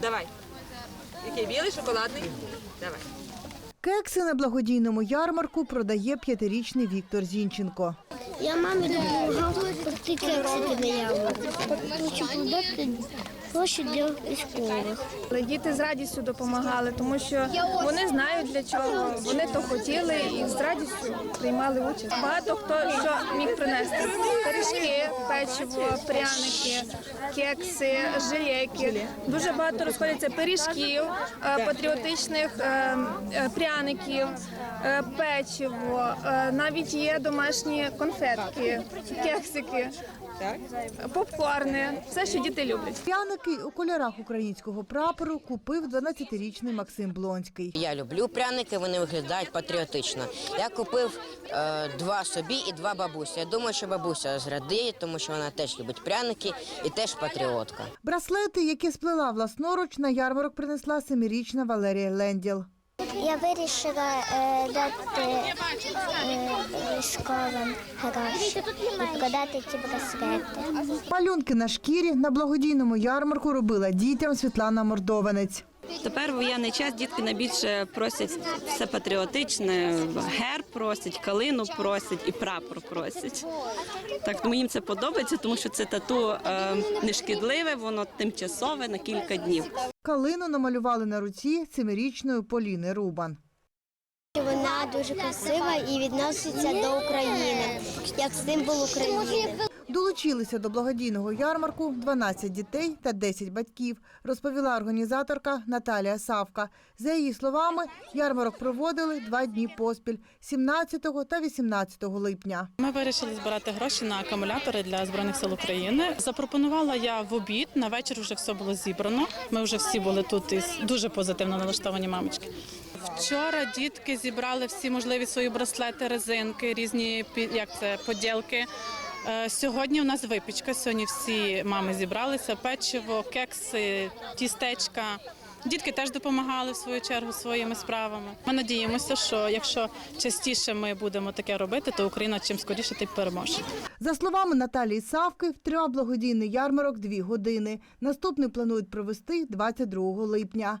Давай. Який білий, шоколадний? Давай. Кекси на благодійному ярмарку продає п'ятирічний Віктор Зінченко. Я мамі допомагав пекти кекси на ярмарку. Хочу продати гроші для військових. Діти з радістю допомагали, тому що вони знають для чого. Вони то хотіли і з радістю приймали участь. Багато хто що міг принести пиріжки, печиво, пряники, кекси, жилеки. Дуже багато розходяться пиріжків, е, патріотичних е, е, пряників, печиво. Навіть є домашні конфетки, кексики, попкорни, все, що діти люблять. Пряники у кольорах українського прапору купив 12-річний Максим Блонський. Я люблю пряники, вони виглядають патріотично. Я купив е, два собі і два бабусі. Я думаю, що бабуся зрадіє, тому що вона теж любить пряники і теж патріотка. Браслети, які сплела власноруч, на ярмарок принесла семирічна Валерія Ленділ. Я вирішила е, дати е, військовим гроші і продати ці браслети. Малюнки на шкірі на благодійному ярмарку робила дітям Світлана Мордованець. Тепер в воєнний час дітки найбільше просять все патріотичне, герб просять, калину просять і прапор просять. Так тому їм це подобається, тому що це тату е, нешкідливе, воно тимчасове на кілька днів. Калину намалювали на руці семирічної Поліни Рубан. Вона дуже красива і відноситься до України, як символ України. Долучилися до благодійного ярмарку 12 дітей та 10 батьків, розповіла організаторка Наталія Савка. За її словами, ярмарок проводили два дні поспіль 17 та 18 липня. Ми вирішили збирати гроші на акумулятори для збройних сил України. Запропонувала я в обід. На вечір вже все було зібрано. Ми вже всі були тут із дуже позитивно налаштовані мамочки. Вчора дітки зібрали всі можливі свої браслети, резинки, різні пі- як це поділки. Е, Сьогодні у нас випічка. Сьогодні всі мами зібралися: печиво, кекси, тістечка. Дітки теж допомагали в свою чергу своїми справами. Ми надіємося, що якщо частіше ми будемо таке робити, то Україна чим скоріше ти переможе. За словами Наталії Савки, тривав благодійний ярмарок дві години. Наступний планують провести 22 липня.